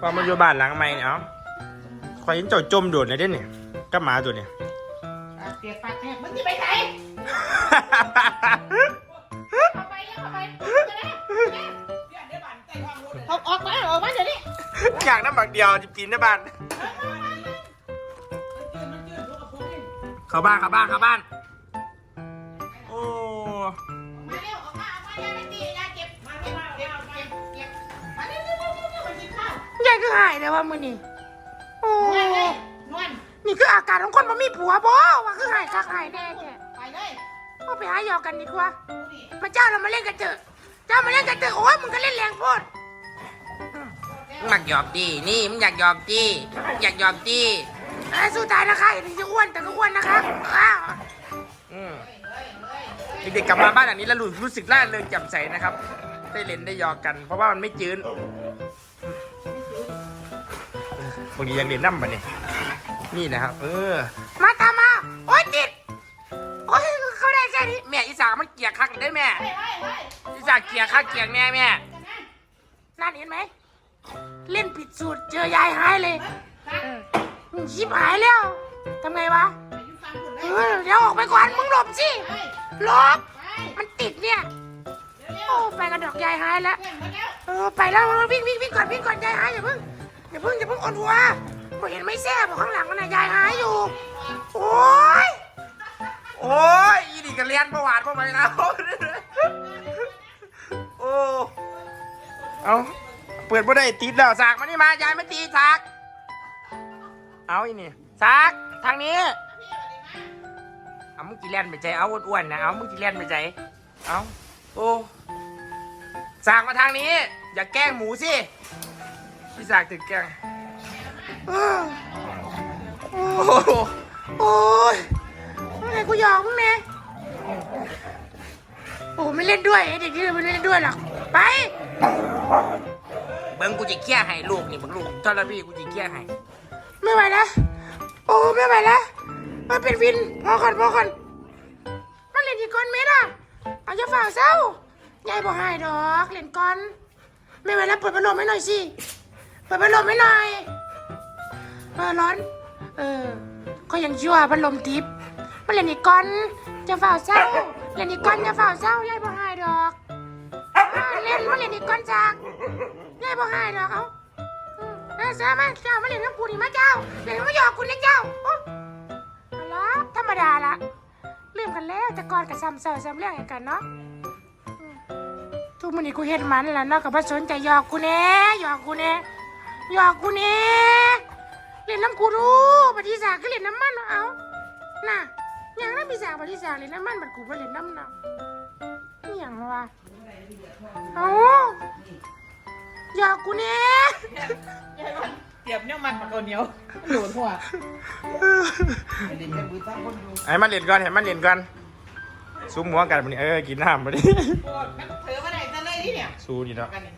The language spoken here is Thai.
พอมาอยู่บ้านหลังใหม่เนี่ยเอ้าคอยเห็นเจ้าจมโดดเลยเด้เนี่ยกับหมาตัวเนี่ยปากเปียกปากแห้งมึงจะไปไหนเข้าไปแล้วเข้าไปจะได้เอาออกมาออกมาเดี๋ยวนี้อยากน้ำบักเดียวจิบกินในบ้าน เข้าบ้านเข้าบ้านเข้าบ้านายคือหายแต่ว่ามื้อนี้โอ้นวลเลยนวลนี่คืออาการของคนบ่มีผัวบ่ว่าคือหายคักหายแน่แท้ไปเลยเอาไปหาหยอกกันดีกว่าดูดิมาเจ้าเรามาเล่นกันเถอะ เจ้ามาเล่นกันเถอะโอ้ยมึงก็เล่นแรงโพดมึงอยากหยอกดีนี่มึงอยากหยอกดีอยากหยอกดีไอ้สู้ตายนะคะอย่าถึงจะอ้วนแต่ก็อ้วนนะคะอ้าวอืมเด็กๆกลับมาบ้านอันนี้แล้วรู้รู้สึกร่าเริงแจ่มใสนะครับ ได้เล่นได้หยอกกัน เพราะว่ามันไม่จืน บางทียังเรียนน้ำมาเนี่ยนี่นะครับ เออ มาตามมา โอ้ยติด โอ้ยเขาได้แค่นี้แม่อีสากมันเกลียกคักได้แม่เฮ้ยเฮ้ยเฮ้ยอีสากเกลียกคักเกลียกแน่แม่นั่นเห็นไหม เล่นผิดสูตรเจอยายหายเลยชิบหายแล้วทำไงวะเออเดี๋ยวออกไปก่อนมึงหลบสิหลบมันติดเนี่ยโอ้ไปกระดอกยายหายแล้วเร็วมาแล้วเออไปแล้ววิ่งวิ่งวิ่งก่อนวิ่งก่อนยายหายอย่าเพิ่ง อย่าเพิ่งอย่าเพิ่งอ่อนหัวผมเห็นไม่แซ่บอข้างหลังมันนะยายหายอยู่ โอ้ยโอ้ยอีนี่ก็เรียนประวัติประวัติเอาโอ้เอาเปิดบ่ได้ติดแล้วสากมานี่มายายไม่ตีสากเอาอีนี่สากทางนี้เอามึงจีเล่นไปใจเอาอ้วนๆนะเอามึงจีเล่นไปใจเอาโอ้สากมาทางนี้ อย่าแกล้งหมูสิ พี่สากถึงแกล้งเออโอ้โหโอ้ยไงกูหยอกมึงเนี่ยโอ้ไม่เล่นด้วยไอ้เด็กที่ไม่เล่นด้วยหรอกไปเบิ้งกูจะเคลียร์ให้ลูกนี่เบิ้งลูกทอร์พี่กูจะเคลียร์ให้ไม่ไหวแล้วโอ้ไม่ไหวแล้วมาเป็นวินพอก่อนพอก่อนมาเล่นอีกคนเม็ดอะเอาจะฝ่าเศร้ายายบอกให้ดอกเล่นก่อน ไม่ไหวแล้วเปิดพัดลมให้หน่อยสิ เปิดพัดลมให้หน่อย เออร้อน เออ ก็ยังชั่วพัดลมทิพย์มาเล่นอีกก่อน จะเฝ่าเศร้า เล่นอีกก่อนจะเฝ่าเศร้ายายบอกให้ดอกอ่าเล่นมาเล่นอีกก่อนจากยายบอกให้ดอกเอาเออเสือมาเจ้ามาเล่นน้ำกูนี่มาเจ้าเล่นน้ำยอกคุณนะเจ้าโอ้เอธรรมดาละลืมกันแล้วแต่ก่อนกับซ้ำเสาซ้ำเรื่องกันเนาะทุกมื้อนี้กูเห็นมันแล้วเนาะกับว่าสนใจหยอกกูแน่หยอกกูแน่ หยอกกูแน่เล่นน้ำกูดูปฏิสาก็เล่นน้ำมันเอาน่ะอย่างนั้นมีสาปฏิสาเล่นน้ำมันบัดกูไปเล่นน้ำเนาะนี่อย่างวะเอาหยอกกูแน่เตรียมเนี่ยมันมาคนเดียวหลุดหัวไอ้ดินแค่บุญตั้งคนดูให้มันเล่นก่อนให้มันเล่นก่อนซุ้มหัวกันมันนี่เออกินน้ำมาดิโคตรมันเถือมาไหนจะเลยนี่เนี่ยสู้ดีเนาะกันนี่